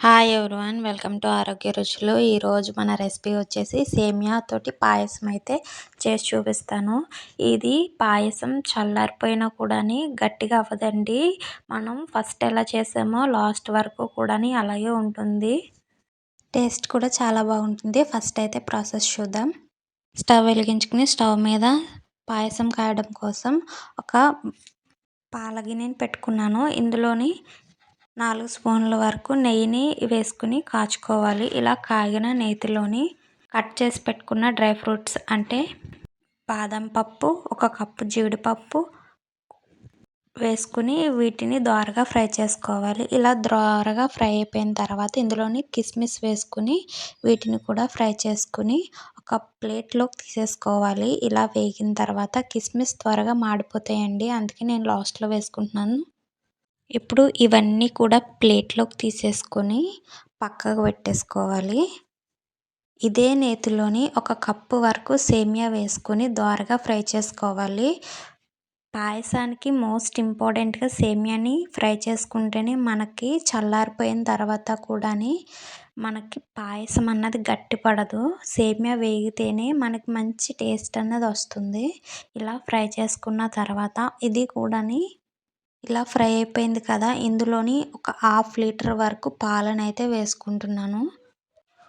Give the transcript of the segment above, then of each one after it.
Hi everyone welcome to ఆరోగ్య రుచులు ఈరోజు మన రెసిపీ వచ్చేసి సేమియా తోటి పాయసం అయితే చేసి చూపిస్తాను. ఇది పాయసం చల్లారిపోయినా కూడాని గట్టిగా అవ్వదండి. మనం ఫస్ట్ ఎలా చేసామో లాస్ట్ వరకు కూడాని అలాగే ఉంటుంది. టేస్ట్ కూడా చాలా బాగుంటుంది. ఫస్ట్ అయితే ప్రాసెస్ చూద్దాం. స్టవ్ వెలిగించుకుని స్టవ్ మీద పాయసం కాయడం కోసం ఒక పాలగిన్నెని పెట్టుకున్నాను. ఇందులోని నాలుగు స్పూన్ల వరకు నెయ్యిని వేసుకుని కాచుకోవాలి. ఇలా కాగిన నేతిలోని కట్ చేసి పెట్టుకున్న డ్రై ఫ్రూట్స్ అంటే బాదం పప్పు ఒక కప్పు జీడిపప్పు వేసుకుని వీటిని దోరగా ఫ్రై చేసుకోవాలి. ఇలా దోరగా ఫ్రై అయిపోయిన తర్వాత ఇందులోని కిస్మిస్ వేసుకుని వీటిని కూడా ఫ్రై చేసుకుని ఒక ప్లేట్లోకి తీసేసుకోవాలి. ఇలా వేగిన తర్వాత కిస్మిస్ త్వరగా మాడిపోతాయండి. అందుకే నేను లాస్ట్లో వేసుకుంటున్నాను. ఇప్పుడు ఇవన్నీ కూడా ప్లేట్లోకి తీసేసుకొని పక్కకు పెట్టేసుకోవాలి. ఇదే నేతిలోని ఒక కప్పు వరకు సేమియా వేసుకొని దోరగా ఫ్రై చేసుకోవాలి. పాయసానికి మోస్ట్ ఇంపార్టెంట్గా సేమియాని ఫ్రై చేసుకుంటేనే మనకి చల్లారిపోయిన తర్వాత కూడాని మనకి పాయసం అన్నది గట్టిపడదు. సేమియా వేగితేనే మనకి మంచి టేస్ట్ అన్నది వస్తుంది. ఇలా ఫ్రై చేసుకున్న తర్వాత ఇది కూడాని ఇలా ఫ్రై అయిపోయింది కదా ఇందులోని ఒక హాఫ్ లీటర్ వరకు పాలను అయితే వేసుకుంటున్నాను.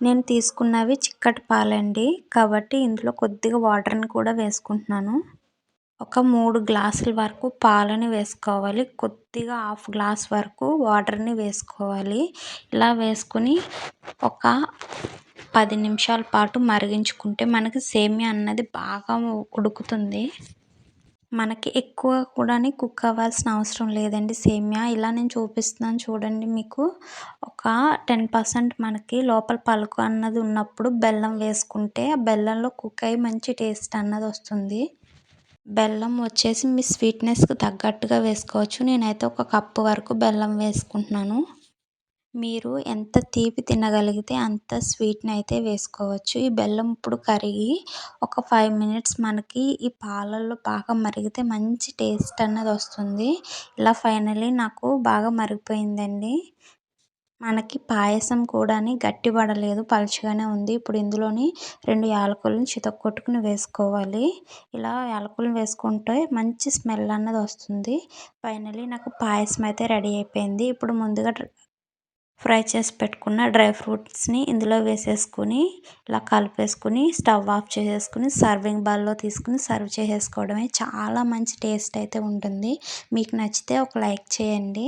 నేను తీసుకున్నవి చిక్కటి పాలండి కాబట్టి ఇందులో కొద్దిగా వాటర్ని కూడా వేసుకుంటున్నాను. ఒక మూడు గ్లాసుల వరకు పాలని వేసుకోవాలి కొద్దిగా హాఫ్ గ్లాస్ వరకు వాటర్ని వేసుకోవాలి. ఇలా వేసుకుని ఒక పది నిమిషాల పాటు మరిగించుకుంటే మనకి సేమియా అన్నది బాగా ఉడుకుతుంది. మనకి ఎక్కువ కూడా కుక్ అవ్వాల్సిన అవసరం లేదండి. సేమియా ఇలా నేను చూపిస్తున్నాను చూడండి మీకు. ఒక టెన్ పర్సెంట్ మనకి లోపల పలుకు అన్నది ఉన్నప్పుడు బెల్లం వేసుకుంటే ఆ బెల్లంలో కుక్ అయ్యి మంచి టేస్ట్ అన్నది వస్తుంది. బెల్లం వచ్చేసి మీ స్వీట్నెస్కి తగ్గట్టుగా వేసుకోవచ్చు. నేనైతే ఒక కప్పు వరకు బెల్లం వేసుకుంటున్నాను. మీరు ఎంత తీపి తినగలిగితే అంత స్వీట్ని అయితే వేసుకోవచ్చు. ఈ బెల్లం ఇప్పుడు కరిగి ఒక ఫైవ్ మినిట్స్ మనకి ఈ పాలల్లో బాగా మరిగితే మంచి టేస్ట్ అన్నది వస్తుంది. ఇలా ఫైనలీ నాకు బాగా మరిగిపోయిందండి. మనకి పాయసం కూడా గట్టిపడలేదు పలుచగానే ఉంది. ఇప్పుడు ఇందులోని రెండు యాలకులను చితక్కొట్టుకుని వేసుకోవాలి. ఇలా యాలకులను వేసుకుంటే మంచి స్మెల్ అన్నది వస్తుంది. ఫైనలీ నాకు పాయసం అయితే రెడీ అయిపోయింది. ఇప్పుడు ముందుగా ఫ్రై చేసి పెట్టుకున్న డ్రై ఫ్రూట్స్ని ఇందులో వేసేసుకుని ఇలా కలిపేసుకుని స్టవ్ ఆఫ్ చేసేసుకుని సర్వింగ్ బౌల్లో తీసుకుని సర్వ్ చేసేసుకోవడమే చాలా మంచి టేస్ట్ అయితే ఉంటుంది. మీకు నచ్చితే ఒక లైక్ చేయండి.